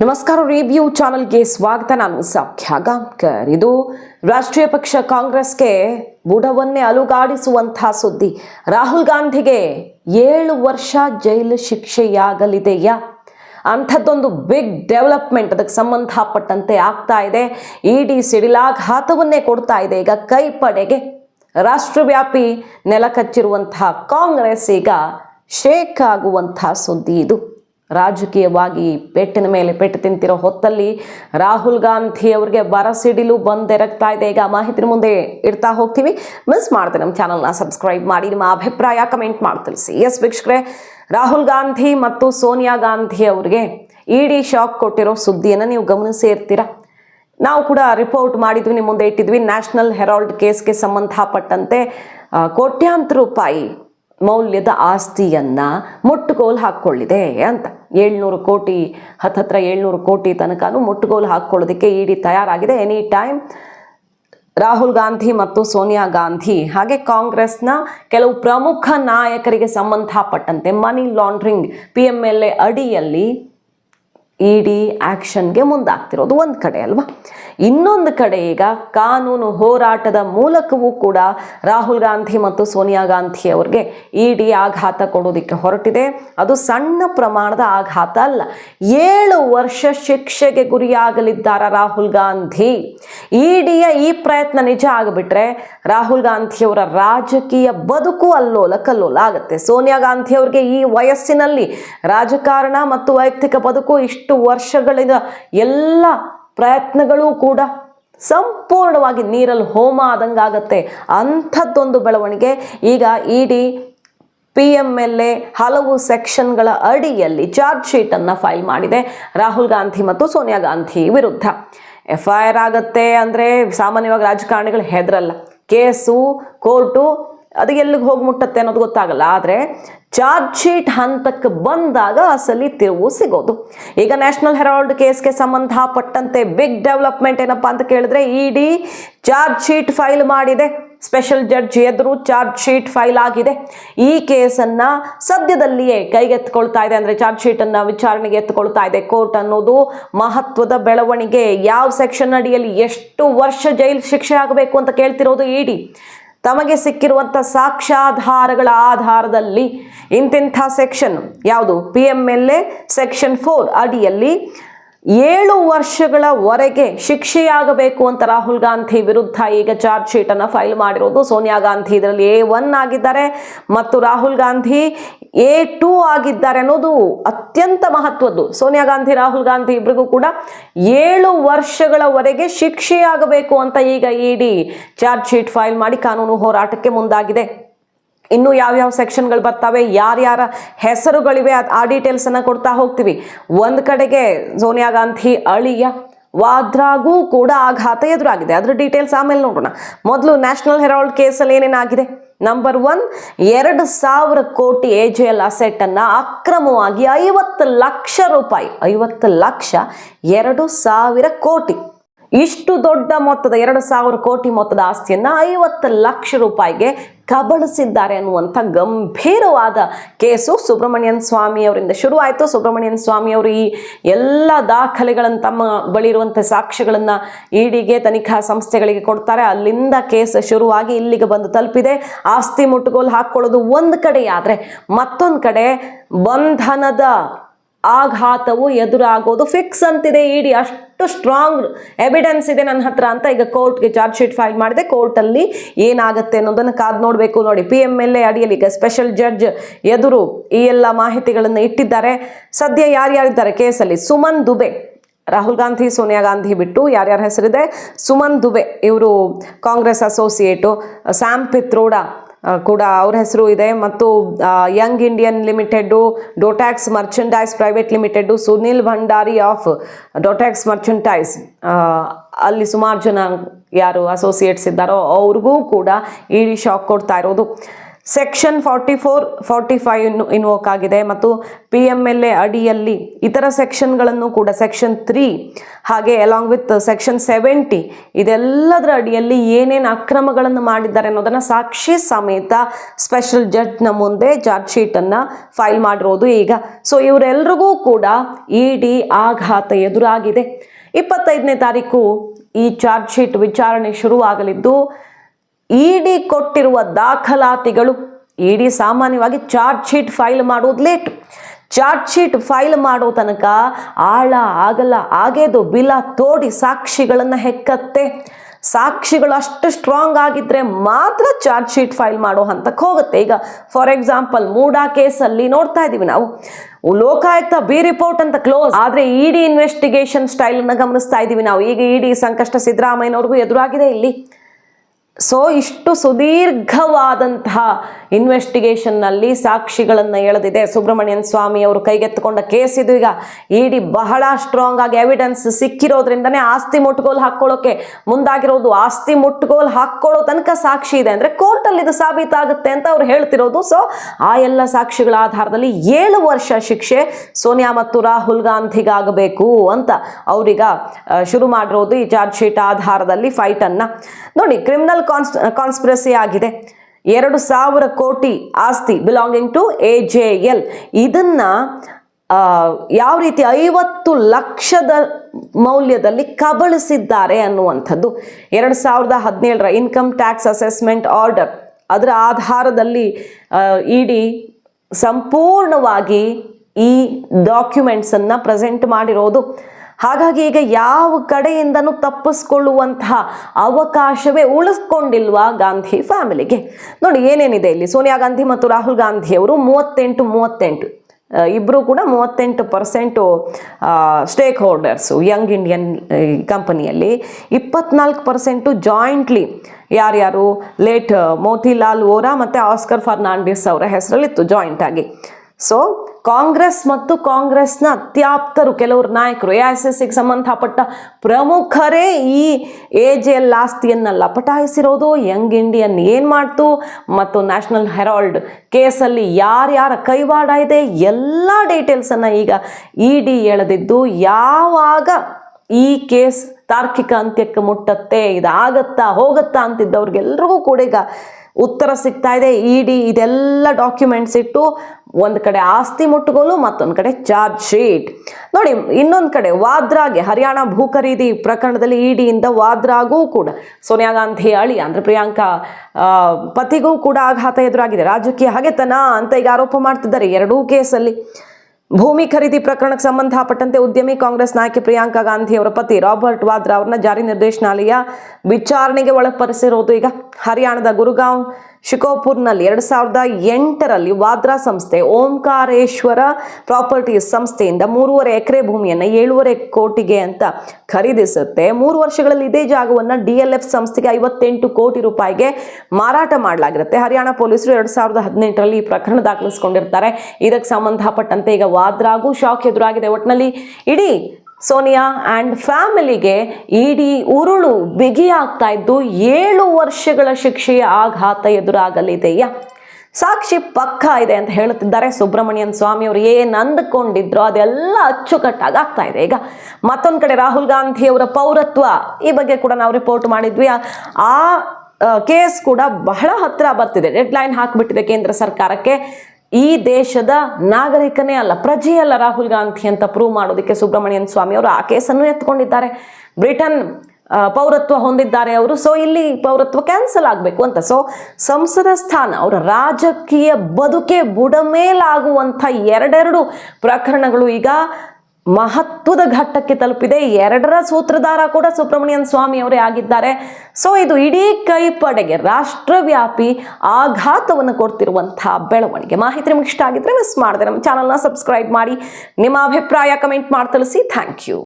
ನಮಸ್ಕಾರ ರಿವ್ಯೂ ಚಾನಲ್ಗೆ ಸ್ವಾಗತ. ನಾನು ಸೌಖ್ಯ ಗಾಂವ್ಕರ್ ಇದು ರಾಷ್ಟ್ರೀಯ ಪಕ್ಷ ಕಾಂಗ್ರೆಸ್ಗೆ ಬುಡವನ್ನೇ ಅಲುಗಾಡಿಸುವಂತಹ ಸುದ್ದಿ. ರಾಹುಲ್ ಗಾಂಧಿಗೆ ಏಳು ವರ್ಷ ಜೈಲು ಶಿಕ್ಷೆಯಾಗಲಿದೆಯಾ? ಅಂಥದ್ದೊಂದು ಬಿಗ್ ಡೆವಲಪ್ಮೆಂಟ್ ಅದಕ್ಕೆ ಸಂಬಂಧಪಟ್ಟಂತೆ ಆಗ್ತಾ ಇದೆ. ಇಡಿ ಸಿಡಿಲಾಘಾತವನ್ನೇ ಕೊಡ್ತಾ ಇದೆ ಈಗ ಕೈಪಡೆಗೆ. ರಾಷ್ಟ್ರವ್ಯಾಪಿ ನೆಲಕಚ್ಚಿರುವಂತಹ ಕಾಂಗ್ರೆಸ್ ಈಗ ಶೇಕ್ ಆಗುವಂತಹ ಸುದ್ದಿ ಇದು. ರಾಜಕೀಯವಾಗಿ ಪೆಟ್ಟಿನ ಮೇಲೆ ಪೆಟ್ಟು ತಿಂತಿರೋ ಹೊತ್ತಲ್ಲಿ ರಾಹುಲ್ ಗಾಂಧಿ ಅವರಿಗೆ ಬರಸಿಡಿಲು ಬಂದೆರಗ್ತಾ ಇದೆ. ಈಗ ಮಾಹಿತಿ ಮುಂದೆ ಇಡ್ತಾ ಹೋಗ್ತೀವಿ. ಮಿಸ್ ಮಾಡ್ತೀನಿ ನಮ್ಮ ಚಾನಲ್ನ ಸಬ್ಸ್ಕ್ರೈಬ್ ಮಾಡಿ, ನಿಮ್ಮ ಅಭಿಪ್ರಾಯ ಕಮೆಂಟ್ ಮಾಡಿ ತಿಳಿಸಿ. ಎಸ್ ವೀಕ್ಷಕರೇ, ರಾಹುಲ್ ಗಾಂಧಿ ಮತ್ತು ಸೋನಿಯಾ ಗಾಂಧಿ ಅವರಿಗೆ ಇಡಿ ಶಾಕ್ ಕೊಟ್ಟಿರೋ ಸುದ್ದಿಯನ್ನು ನೀವು ಗಮನಿಸಿ ನಾವು ಕೂಡ ರಿಪೋರ್ಟ್ ಮಾಡಿದ್ವಿ, ನಿಮ್ಮ ಮುಂದೆ ಇಟ್ಟಿದ್ವಿ. ನ್ಯಾಷನಲ್ ಹೆರಾಲ್ಡ್ ಕೇಸ್ಗೆ ಸಂಬಂಧಪಟ್ಟಂತೆ ಕೋಟ್ಯಾಂತರ ರೂಪಾಯಿ ಮೌಲ್ಯದ ಆಸ್ತಿಯನ್ನ ಮುಟ್ಟುಗೋಲು ಹಾಕ್ಕೊಳ್ಳಿದೆ ಅಂತ. ಏಳ್ನೂರು ಕೋಟಿ ಹತ್ತತ್ರ ಏಳ್ನೂರು ಕೋಟಿ ತನಕನೂ ಮುಟ್ಟುಗೋಲು ಹಾಕ್ಕೊಳ್ಳೋದಕ್ಕೆ ಇಡಿ ತಯಾರಾಗಿದೆ. ಎನಿ ಟೈಮ್ ರಾಹುಲ್ ಗಾಂಧಿ ಮತ್ತು ಸೋನಿಯಾ ಗಾಂಧಿ, ಹಾಗೆ ಕಾಂಗ್ರೆಸ್ನ ಕೆಲವು ಪ್ರಮುಖ ನಾಯಕರಿಗೆ ಸಂಬಂಧಪಟ್ಟಂತೆ money laundering P M L A ಅಡಿಯಲ್ಲಿ ಇಡಿ ಆ್ಯಕ್ಷನ್ಗೆ ಮುಂದಾಗ್ತಿರೋದು ಒಂದು ಕಡೆ ಅಲ್ವಾ? ಇನ್ನೊಂದು ಕಡೆ ಈಗ ಕಾನೂನು ಹೋರಾಟದ ಮೂಲಕವೂ ಕೂಡ ರಾಹುಲ್ ಗಾಂಧಿ ಮತ್ತು ಸೋನಿಯಾ ಗಾಂಧಿ ಅವ್ರಿಗೆ ಇಡಿ ಆಘಾತ ಕೊಡೋದಕ್ಕೆ ಹೊರಟಿದೆ. ಅದು ಸಣ್ಣ ಪ್ರಮಾಣದ ಆಘಾತ ಅಲ್ಲ. ಏಳು ವರ್ಷ ಶಿಕ್ಷೆಗೆ ಗುರಿಯಾಗಲಿದ್ದಾರ ರಾಹುಲ್ ಗಾಂಧಿ? ಇಡಿಯ ಈ ಪ್ರಯತ್ನ ನಿಜ ಆಗಿಬಿಟ್ರೆ ರಾಹುಲ್ ಗಾಂಧಿಯವರ ರಾಜಕೀಯ ಬದುಕು ಅಲ್ಲೋಲ ಕಲ್ಲೋಲ ಆಗುತ್ತೆ. ಸೋನಿಯಾ ಗಾಂಧಿ ಅವರಿಗೆ ಈ ವಯಸ್ಸಿನಲ್ಲಿ ರಾಜಕಾರಣ ಮತ್ತು ವೈಯಕ್ತಿಕ ಬದುಕು ಇಷ್ಟು ವರ್ಷಗಳಿಂದ ಎಲ್ಲ ಪ್ರಯತ್ನಗಳು ಕೂಡ ಸಂಪೂರ್ಣವಾಗಿ ನೀರಲ್ಲಿ ಹೋಮ ಆದಂಗಾಗತ್ತೆ. ಅಂಥದ್ದೊಂದು ಬೆಳವಣಿಗೆ. ಈಗ ED P M L A ಹಲವು ಸೆಕ್ಷನ್ಗಳ ಅಡಿಯಲ್ಲಿ ಚಾರ್ಜ್ ಶೀಟನ್ನು ಫೈಲ್ ಮಾಡಿದೆ. ರಾಹುಲ್ ಗಾಂಧಿ ಮತ್ತು ಸೋನಿಯಾ ಗಾಂಧಿ ವಿರುದ್ಧ. ಎಫ್ ಐ ಆರ್ ಆಗತ್ತೆ ಅಂದರೆ ಸಾಮಾನ್ಯವಾಗಿ ರಾಜಕಾರಣಿಗಳು ಹೆದರಲ್ಲ. ಕೇಸು, ಕೋರ್ಟು ಅದು ಎಲ್ಲಿಗೆ ಹೋಗಿ ಮುಟ್ಟತ್ತೆ ಅನ್ನೋದು ಗೊತ್ತಾಗಲ್ಲ. ಆದರೆ ಚಾರ್ಜ್ ಶೀಟ್ ಹಂತಕ್ಕೆ ಬಂದಾಗ ಅಸಲಿ ತಿರುವು ಸಿಗೋದು. ಈಗ ನ್ಯಾಷನಲ್ ಹೆರಾಲ್ಡ್ ಕೇಸ್ಗೆ ಸಂಬಂಧಪಟ್ಟಂತೆ ಬಿಗ್ ಡೆವಲಪ್ಮೆಂಟ್ ಏನಪ್ಪಾ ಅಂತ ಕೇಳಿದ್ರೆ ಇಡಿ ಚಾರ್ಜ್ ಶೀಟ್ ಫೈಲ್ ಮಾಡಿದೆ. ಸ್ಪೆಷಲ್ ಜಡ್ಜ್ ಎದುರು ಚಾರ್ಜ್ ಶೀಟ್ ಫೈಲ್ ಆಗಿದೆ. ಈ ಕೇಸನ್ನ ಸದ್ಯದಲ್ಲಿಯೇ ಕೈಗೆತ್ಕೊಳ್ತಾ ಇದೆ. ಅಂದ್ರೆ ಚಾರ್ಜ್ ಶೀಟ್ ಅನ್ನ ವಿಚಾರಣೆಗೆ ಎತ್ಕೊಳ್ತಾ ಇದೆ. ಕೋರ್ಟ್ ಅನ್ನೋದು ಮಹತ್ವದ ಬೆಳವಣಿಗೆ. ಯಾವ ಸೆಕ್ಷನ್ ಅಡಿಯಲ್ಲಿ ಎಷ್ಟು ವರ್ಷ ಜೈಲು ಶಿಕ್ಷೆ ಆಗಬೇಕು ಅಂತ ಕೇಳ್ತಿರೋದು ಇಡಿ ತಮಗೆ ಸಿಕ್ಕಿರುವಂಥ ಸಾಕ್ಷ್ಯಾಧಾರಗಳ ಆಧಾರದಲ್ಲಿ ಇಂತಿಂಥ ಸೆಕ್ಷನ್ ಯಾವುದು? P M L A section four ಅಡಿಯಲ್ಲಿ ಏಳು ವರ್ಷಗಳವರೆಗೆ ಶಿಕ್ಷೆಯಾಗಬೇಕು ಅಂತ ರಾಹುಲ್ ಗಾಂಧಿ ವಿರುದ್ಧ ಈಗ ಚಾರ್ಜ್ ಶೀಟನ್ನು ಫೈಲ್ ಮಾಡಿರೋದು ಸೋನಿಯಾ ಗಾಂಧಿ ಇದರಲ್ಲಿ ಎ ಒನ್ ಆಗಿದ್ದಾರೆ. ಮತ್ತು ರಾಹುಲ್ ಗಾಂಧಿ ಎ ಟು ಆಗಿದ್ದಾರೆ ಅನ್ನೋದು ಅತ್ಯಂತ ಮಹತ್ವದ್ದು. ಸೋನಿಯಾ ಗಾಂಧಿ, ರಾಹುಲ್ ಗಾಂಧಿ ಇಬ್ಬರಿಗೂ ಕೂಡ ಏಳು ವರ್ಷಗಳವರೆಗೆ ಶಿಕ್ಷೆಯಾಗಬೇಕು ಅಂತ ಈಗ ಇಡಿ ಚಾರ್ಜ್ ಶೀಟ್ ಫೈಲ್ ಮಾಡಿ ಕಾನೂನು ಹೋರಾಟಕ್ಕೆ ಮುಂದಾಗಿದೆ. ಇನ್ನು ಯಾವ್ಯಾವ ಸೆಕ್ಷನ್ಗಳು ಬರ್ತವೆ, ಯಾರ್ಯಾರ ಹೆಸರುಗಳಿವೆ, ಅದು ಆ ಡೀಟೇಲ್ಸ್ ಅನ್ನ ಕೊಡ್ತಾ ಹೋಗ್ತೀವಿ. ಒಂದು ಕಡೆಗೆ ಸೋನಿಯಾ ಗಾಂಧಿ ಅಳಿಯ ವಾದ್ರಾಗೂ ಕೂಡ ಆಘಾತ ಎದುರಾಗಿದೆ. ಅದ್ರ ಡೀಟೇಲ್ಸ್ ಆಮೇಲೆ ನೋಡೋಣ. ಮೊದಲು ನ್ಯಾಷನಲ್ ಹೆರಾಲ್ಡ್ ಕೇಸಲ್ಲಿ ಏನೇನಾಗಿದೆ? ನಂಬರ್ ಒನ್ ಎರಡು ಸಾವಿರ ಕೋಟಿ ಎ ಜೆ ಎಲ್ ಅಸೆಟ್ ಅನ್ನ ಅಕ್ರಮವಾಗಿ ಐವತ್ತು ಲಕ್ಷ ರೂಪಾಯಿ, ಐವತ್ತು ಲಕ್ಷ ಎರಡು ಸಾವಿರ ಕೋಟಿ. ಇಷ್ಟು ದೊಡ್ಡ ಮೊತ್ತದ ಎರಡು ಸಾವಿರ ಕೋಟಿ ಮೊತ್ತದ ಆಸ್ತಿಯನ್ನ ಐವತ್ತು ಲಕ್ಷ ರೂಪಾಯಿಗೆ ಕಬಳಿಸಿದ್ದಾರೆ ಅನ್ನುವಂಥ ಗಂಭೀರವಾದ ಕೇಸು. ಸುಬ್ರಹ್ಮಣ್ಯನ್ ಸ್ವಾಮಿ ಅವರಿಂದ ಶುರುವಾಯಿತು. ಸುಬ್ರಹ್ಮಣ್ಯನ್ ಸ್ವಾಮಿ ಅವರು ಈ ಎಲ್ಲ ದಾಖಲೆಗಳನ್ನು ತಮ್ಮ ಬಳಿ ಇರುವಂಥ ಸಾಕ್ಷ್ಯಗಳನ್ನು ಇಡಿಗೆ ತನಿಖಾ ಸಂಸ್ಥೆಗಳಿಗೆ ಕೊಡ್ತಾರೆ. ಅಲ್ಲಿಂದ ಕೇಸ್ ಶುರುವಾಗಿ ಇಲ್ಲಿಗೆ ಬಂದು ತಲುಪಿದೆ. ಆಸ್ತಿ ಮುಟ್ಟುಗೋಲು ಹಾಕ್ಕೊಳ್ಳೋದು ಒಂದು ಕಡೆಯಾದರೆ ಮತ್ತೊಂದು ಕಡೆ ಬಂಧನದ ಆಘಾತವು ಎದುರಾಗೋದು ಫಿಕ್ಸ್ ಅಂತಿದೆ. ಇಡಿ ಅಷ್ಟು ಸ್ಟ್ರಾಂಗ್ ಎವಿಡೆನ್ಸ್ ಇದೆ ನನ್ನ ಹತ್ರ ಅಂತ ಈಗ ಕೋರ್ಟ್ಗೆ ಚಾರ್ಜ್ ಶೀಟ್ ಫೈಲ್ ಮಾಡಿದೆ. ಕೋರ್ಟಲ್ಲಿ ಏನಾಗುತ್ತೆ ಅನ್ನೋದನ್ನು ಕಾದು ನೋಡಬೇಕು ನೋಡಿ. ಪಿ ಎಂ ಎಲ್ ಎ ಅಡಿಯಲ್ಲಿ ಈಗ ಸ್ಪೆಷಲ್ ಜಡ್ಜ್ ಎದುರು ಈ ಎಲ್ಲ ಮಾಹಿತಿಗಳನ್ನು ಇಟ್ಟಿದ್ದಾರೆ. ಸದ್ಯ ಯಾರ್ಯಾರಿದ್ದಾರೆ ಕೇಸಲ್ಲಿ? ಸುಮನ್ ದುಬೆ, ರಾಹುಲ್ ಗಾಂಧಿ, ಸೋನಿಯಾ ಗಾಂಧಿ ಬಿಟ್ಟು ಯಾರ್ಯಾರ ಹೆಸರಿದೆ? ಸುಮನ್ ದುಬೆ ಇವರು ಕಾಂಗ್ರೆಸ್ ಅಸೋಸಿಯೇಟು ಸ್ಯಾಮ್ ಪಿತ್ರೋಡಾ ಕೂಡ ಅವ್ರ ಹೆಸರು ಇದೆ. ಮತ್ತು young Indian limited Dotex merchandise private limited Sunil Bhandari of Dotex merchandise ಅಲ್ಲಿ ಸುಮಾರು ಜನ ಯಾರು ಅಸೋಸಿಯೇಟ್ಸ್ ಇದ್ದಾರೋ ಅವ್ರಿಗೂ ಕೂಡ ಇಡಿ ಶಾಕ್ ಕೊಡ್ತಾ ಇರೋದು. Section forty four, forty five invoke ಆಗಿದೆ ಮತ್ತು ಪಿ ಎಂ ಎಲ್ ಎ ಅಡಿಯಲ್ಲಿ ಇತರ ಸೆಕ್ಷನ್ಗಳನ್ನು ಕೂಡ ಸೆಕ್ಷನ್ ತ್ರೀ ಹಾಗೆ ಅಲಾಂಗ್ ವಿತ್ ಸೆಕ್ಷನ್ ಸೆವೆಂಟಿ ಇದೆಲ್ಲದರ ಅಡಿಯಲ್ಲಿ ಏನೇನು ಅಕ್ರಮಗಳನ್ನು ಮಾಡಿದ್ದಾರೆ ಅನ್ನೋದನ್ನು ಸಾಕ್ಷಿ ಸಮೇತ ಸ್ಪೆಷಲ್ ಜಡ್ಜ್ನ ಮುಂದೆ ಚಾರ್ಜ್ ಶೀಟನ್ನು ಫೈಲ್ ಮಾಡಿರೋದು ಈಗ. ಸೊ ಇವರೆಲ್ರಿಗೂ ಕೂಡ ಇಡಿ ಡಿ ಆಘಾತ ಎದುರಾಗಿದೆ. ಇಪ್ಪತ್ತೈದನೇ ತಾರೀಕು ಈ ಚಾರ್ಜ್ ಶೀಟ್ ವಿಚಾರಣೆ ಶುರುವಾಗಲಿದ್ದು ಇಡಿ ಕೊಟ್ಟಿರುವ ದಾಖಲಾತಿಗಳು, ಇಡಿ ಸಾಮಾನ್ಯವಾಗಿ ಚಾರ್ಜ್ ಶೀಟ್ ಫೈಲ್ ಮಾಡೋದು ಲೇಟ್. ಚಾರ್ಜ್ ಶೀಟ್ ಫೈಲ್ ಮಾಡೋ ತನಕ ಆಳ ಆಗಲ್ಲ, ಆಗೇದು ಬಿಲ ತೋಡಿ ಸಾಕ್ಷಿಗಳನ್ನು ಹೆಕ್ಕತ್ತೆ. ಸಾಕ್ಷಿಗಳು ಅಷ್ಟು ಸ್ಟ್ರಾಂಗ್ ಆಗಿದ್ರೆ ಮಾತ್ರ ಚಾರ್ಜ್ ಶೀಟ್ ಫೈಲ್ ಮಾಡೋ ಹಂತಕ್ಕೆ ಹೋಗುತ್ತೆ. ಈಗ ಫಾರ್ ಎಕ್ಸಾಂಪಲ್ ಮೂಡಾ ಕೇಸಲ್ಲಿ ನೋಡ್ತಾ ಇದ್ದೀವಿ ನಾವು. ಲೋಕಾಯುಕ್ತ ಬಿ ರಿಪೋರ್ಟ್ ಅಂತ ಕ್ಲೋಸ್ ಆದ್ರೆ ಇಡಿ ಇನ್ವೆಸ್ಟಿಗೇಷನ್ ಸ್ಟೈಲ್ ಅನ್ನ ಗಮನಿಸ್ತಾ ಇದ್ದೀವಿ ನಾವು. ಈಗ ಇಡಿ ಸಂಕಷ್ಟ ಸಿದ್ದರಾಮಯ್ಯನವ್ರಿಗೂ ಎದುರಾಗಿದೆ ಇಲ್ಲಿ. ಸೊ ಇಷ್ಟು ಸುದೀರ್ಘವಾದಂತಹ ಇನ್ವೆಸ್ಟಿಗೇಷನ್ನಲ್ಲಿ ಸಾಕ್ಷಿಗಳನ್ನು ಎಳೆದಿದೆ. ಸುಬ್ರಹ್ಮಣ್ಯನ್ ಸ್ವಾಮಿ ಅವರು ಕೈಗೆತ್ತಿಕೊಂಡ ಕೇಸ್ ಇದು. ಈಗ ಇಡಿ ಬಹಳ ಸ್ಟ್ರಾಂಗ್ ಆಗಿ ಎವಿಡೆನ್ಸ್ ಸಿಕ್ಕಿರೋದ್ರಿಂದನೇ ಆಸ್ತಿ ಮುಟ್ಟುಗೋಲು ಹಾಕ್ಕೊಳ್ಳೋಕೆ ಮುಂದಾಗಿರೋದು. ಆಸ್ತಿ ಮುಟ್ಟುಗೋಲು ಹಾಕ್ಕೊಳ್ಳೋ ತನಕ ಸಾಕ್ಷಿ ಇದೆ. ಅಂದರೆ ಕೋರ್ಟಲ್ಲಿ ಇದು ಸಾಬೀತಾಗುತ್ತೆ ಅಂತ ಅವ್ರು ಹೇಳ್ತಿರೋದು. ಸೊ ಆ ಎಲ್ಲ ಸಾಕ್ಷಿಗಳ ಆಧಾರದಲ್ಲಿ ಏಳು ವರ್ಷ ಶಿಕ್ಷೆ ಸೋನಿಯಾ ಮತ್ತು ರಾಹುಲ್ ಗಾಂಧಿಗಾಗಬೇಕು ಅಂತ ಅವ್ರೀಗ ಶುರು ಮಾಡಿರೋದು ಈ ಚಾರ್ಜ್ ಶೀಟ್ ಆಧಾರದಲ್ಲಿ ಫೈಟನ್ನು ನೋಡಿ ಕ್ರಿಮಿನಲ್ ಕಾನ್ಸ್ ಕಾನ್ಸ್ಪಿರಸಿ ಆಗಿದೆ. ಎರಡು ಸಾವಿರ ಕೋಟಿ ಆಸ್ತಿ belonging to A J L ಇದನ್ನ ಯಾವ ರೀತಿ ಐವತ್ತು ಲಕ್ಷದ ಮೌಲ್ಯದಲ್ಲಿ ಕಬಳಿಸಿದ್ದಾರೆ ಅನ್ನುವಂಥದ್ದು. ಎರಡು ಸಾವಿರದ ಹದಿನೇಳರ ಇನ್ಕಮ್ ಟ್ಯಾಕ್ಸ್ ಅಸೆಸ್ಮೆಂಟ್ ಆರ್ಡರ್ ಅದರ ಆಧಾರದಲ್ಲಿ ಇಡಿ ಸಂಪೂರ್ಣವಾಗಿ ಈ ಡಾಕ್ಯುಮೆಂಟ್ಸನ್ನು ಪ್ರೆಸೆಂಟ್ ಮಾಡಿರೋದು. ಹಾಗಾಗಿ ಈಗ ಯಾವ ಕಡೆಯಿಂದನೂ ತಪ್ಪಿಸ್ಕೊಳ್ಳುವಂತಹ ಅವಕಾಶವೇ ಉಳಿಸ್ಕೊಂಡಿಲ್ವಾ ಗಾಂಧಿ ಫ್ಯಾಮಿಲಿಗೆ? ನೋಡಿ ಏನೇನಿದೆ ಇಲ್ಲಿ. ಸೋನಿಯಾ ಗಾಂಧಿ ಮತ್ತು ರಾಹುಲ್ ಗಾಂಧಿ ಅವರು ಮೂವತ್ತೆಂಟು ಮೂವತ್ತೆಂಟು. ಇಬ್ಬರು ಕೂಡ ಮೂವತ್ತೆಂಟು percent stake holders Young Indian ಕಂಪನಿಯಲ್ಲಿ ಇಪ್ಪತ್ನಾಲ್ಕು ಪರ್ಸೆಂಟು ಜಾಯಿಂಟ್ಲಿ ಯಾರ್ಯಾರು? ಲೇಟ್ ಮೋತಿಲಾಲ್ ವೋರಾ ಮತ್ತು ಆಸ್ಕರ್ ಫರ್ನಾಂಡಿಸ್ ಅವರ ಹೆಸರಲ್ಲಿತ್ತು ಜಾಯಿಂಟ್ ಆಗಿ. ಸೊ ಕಾಂಗ್ರೆಸ್ ಮತ್ತು ಕಾಂಗ್ರೆಸ್ನ ಅತ್ಯಾಪ್ತರು, ಕೆಲವರು ನಾಯಕರು, ಎ ಎಸ್ ಎಸ್ಗೆ ಸಿಗೆ ಸಂಬಂಧಪಟ್ಟ ಪ್ರಮುಖರೇ ಈ ಎ ಜೆ ಎಲ್ ಆಸ್ತಿಯನ್ನು ಲಪಟಾಯಿಸಿರೋದು ಯಂಗ್ ಇಂಡಿಯನ್ ಏನು ಮಾಡ್ತು? ಮತ್ತು ನ್ಯಾಷನಲ್ ಹೆರಾಲ್ಡ್ ಕೇಸಲ್ಲಿ ಯಾರ್ಯಾರ ಕೈವಾಡ ಇದೆ? ಎಲ್ಲ ಡೀಟೇಲ್ಸನ್ನು ಈಗ ಇ ಡಿ ಎಳೆದಿದ್ದು. ಯಾವಾಗ ಈ ಕೇಸ್ ತಾರ್ಕಿಕ ಅಂತ್ಯಕ್ಕೆ ಮುಟ್ಟತ್ತೆ, ಇದಾಗತ್ತಾ ಹೋಗತ್ತಾ ಅಂತಿದ್ದವ್ರಿಗೆಲ್ರಿಗೂ ಕೂಡ ಈಗ ಉತ್ತರ ಸಿಗ್ತಾ ಇದೆ ಇಡಿ ಇದೆಲ್ಲ ಡಾಕ್ಯುಮೆಂಟ್ಸ್ ಇಟ್ಟು ಒಂದು ಕಡೆ ಆಸ್ತಿ ಮುಟ್ಟುಗೋಲು, ಮತ್ತೊಂದು ಕಡೆ ಚಾರ್ಜ್ ಶೀಟ್ ನೋಡಿ, ಇನ್ನೊಂದು ಕಡೆ ವಾದ್ರಾಗೆ, ಹರಿಯಾಣ ಭೂ ಖರೀದಿ ಪ್ರಕರಣದಲ್ಲಿ ಇಡಿಯಿಂದ ವಾದ್ರಾಗೂ ಕೂಡ, ಸೋನಿಯಾ ಗಾಂಧಿ ಅಳಿ, ಅಂದ್ರೆ ಪ್ರಿಯಾಂಕಾ ಪತಿಗೂ ಕೂಡ ಆಘಾತ ಎದುರಾಗಿದೆ. ರಾಜಕೀಯ ಹಗೆತನ ಅಂತ ಈಗ ಆರೋಪ ಮಾಡ್ತಿದ್ದಾರೆ ಎರಡೂ ಕೇಸಲ್ಲಿ. ಭೂಮಿ ಖರೀದಿ ಪ್ರಕರಣಕ್ಕೆ ಸಂಬಂಧಪಟ್ಟಂತೆ ಉದ್ಯಮಿ ಕಾಂಗ್ರೆಸ್ ನಾಯಕಿ ಪ್ರಿಯಾಂಕಾ ಗಾಂಧಿ ಅವರ ಪತಿ ರಾಬರ್ಟ್ ವಾದ್ರಾ ಅವರನ್ನ ಜಾರಿ ನಿರ್ದೇಶನಾಲಯ ವಿಚಾರಣೆಗೆ ಒಳಪಡಿಸಿರೋದು ಈಗ ಹರಿಯಾಣದ ಗುರುಗಾಂವ್ ಶಿಕೋಪುರ್ನಲ್ಲಿ ಎರಡು ಸಾವಿರದ ಎಂಟರಲ್ಲಿ ವಾದ್ರಾ ಸಂಸ್ಥೆ ಓಂಕಾರೇಶ್ವರ ಪ್ರಾಪರ್ಟೀಸ್ ಸಂಸ್ಥೆಯಿಂದ ಮೂರುವರೆ ಎಕರೆ ಭೂಮಿಯನ್ನು ಏಳುವರೆ ಕೋಟಿಗೆ ಅಂತ ಖರೀದಿಸುತ್ತೆ. ಮೂರು ವರ್ಷಗಳಲ್ಲಿ ಇದೇ ಜಾಗವನ್ನು ಡಿ ಎಲ್ ಎಫ್ ಸಂಸ್ಥೆಗೆ ಐವತ್ತೆಂಟು ಕೋಟಿ ರೂಪಾಯಿಗೆ ಮಾರಾಟ ಮಾಡಲಾಗಿರುತ್ತೆ. ಹರಿಯಾಣ ಪೊಲೀಸರು ಎರಡು ಸಾವಿರದ ಹದಿನೆಂಟರಲ್ಲಿ ಈ ಪ್ರಕರಣ ದಾಖಲಿಸಿಕೊಂಡಿರ್ತಾರೆ. ಇದಕ್ಕೆ ಸಂಬಂಧಪಟ್ಟಂತೆ ಈಗ ವಾದ್ರಾಗೂ ಶಾಕ್ ಎದುರಾಗಿದೆ. ಒಟ್ಟಿನಲ್ಲಿ ಇಡೀ ಸೋನಿಯಾ ಆ್ಯಂಡ್ ಫ್ಯಾಮಿಲಿಗೆ ಇಡೀ ಉರುಳು ಬಿಗಿಯಾಗ್ತಾ ಇದ್ದು ಏಳು ವರ್ಷಗಳ ಶಿಕ್ಷೆಯ ಆಘಾತ ಎದುರಾಗಲಿದೆಯಾ ಸಾಕ್ಷಿ ಪಕ್ಕ ಇದೆ ಅಂತ ಹೇಳುತ್ತಿದ್ದಾರೆ ಸುಬ್ರಹ್ಮಣ್ಯನ್ ಸ್ವಾಮಿ ಅವರು. ಏನು ಅಂದುಕೊಂಡಿದ್ರು ಅದೆಲ್ಲ ಅಚ್ಚುಕಟ್ಟಾಗಿ ಆಗ್ತಾ ಇದೆ. ಈಗ ಮತ್ತೊಂದು ಕಡೆ ರಾಹುಲ್ ಗಾಂಧಿಯವರ ಪೌರತ್ವ ಈ ಬಗ್ಗೆ ಕೂಡ ನಾವು ರಿಪೋರ್ಟ್ ಮಾಡಿದ್ವಿ. ಆ- ಆ ಕೇಸ್ ಕೂಡ ಬಹಳ ಹತ್ತಿರ ಬರ್ತಿದೆ. ಡೆಡ್ ಲೈನ್ ಹಾಕಿಬಿಟ್ಟಿದೆ ಕೇಂದ್ರ ಸರ್ಕಾರಕ್ಕೆ. ಈ ದೇಶದ ನಾಗರಿಕನೇ ಅಲ್ಲ ಪ್ರಜೆಯಲ್ಲ ರಾಹುಲ್ ಗಾಂಧಿ ಅಂತ ಪ್ರೂವ್ ಮಾಡೋದಕ್ಕೆ ಸುಬ್ರಹ್ಮಣ್ಯನ್ ಸ್ವಾಮಿ ಅವರು ಆ ಕೇಸನ್ನು ಎತ್ಕೊಂಡಿದ್ದಾರೆ. ಬ್ರಿಟನ್ ಪೌರತ್ವ ಹೊಂದಿದ್ದಾರೆ ಅವರು ಸೊ ಇಲ್ಲಿ ಪೌರತ್ವ ಕ್ಯಾನ್ಸಲ್ ಆಗಬೇಕು ಅಂತ. ಸೊ ಸಂಸದ ಸ್ಥಾನ, ಅವರ ರಾಜಕೀಯ ಬದುಕೆ ಬುಡಮೇಲಾಗುವಂಥ ಎರಡೆರಡು ಪ್ರಕರಣಗಳು ಈಗ ಮಹತ್ವದ ಘಟ್ಟಕ್ಕೆ ತಲುಪಿದೆ. ಎರಡರ ಸೂತ್ರಧಾರ ಕೂಡ ಸುಬ್ರಹ್ಮಣ್ಯನ್ ಸ್ವಾಮಿ ಅವರೇ ಆಗಿದ್ದಾರೆ. ಸೊ ಇದು ಇಡೀ ಕೈಪಡೆಗೆ ರಾಷ್ಟ್ರವ್ಯಾಪಿ ಆಘಾತವನ್ನು ಕೊಡ್ತಿರುವಂತಹ ಬೆಳವಣಿಗೆ. ಮಾಹಿತಿ ನಿಮ್ಗೆ ಇಷ್ಟ ಆಗಿದ್ರೆ ಮಿಸ್ ಮಾಡಿದೆ. ನಮ್ಮ ಚಾನಲ್ನ ಸಬ್ಸ್ಕ್ರೈಬ್ ಮಾಡಿ. ನಿಮ್ಮ ಅಭಿಪ್ರಾಯ ಕಮೆಂಟ್ ಮಾಡಿ ತಿಳಿಸಿ. Thank you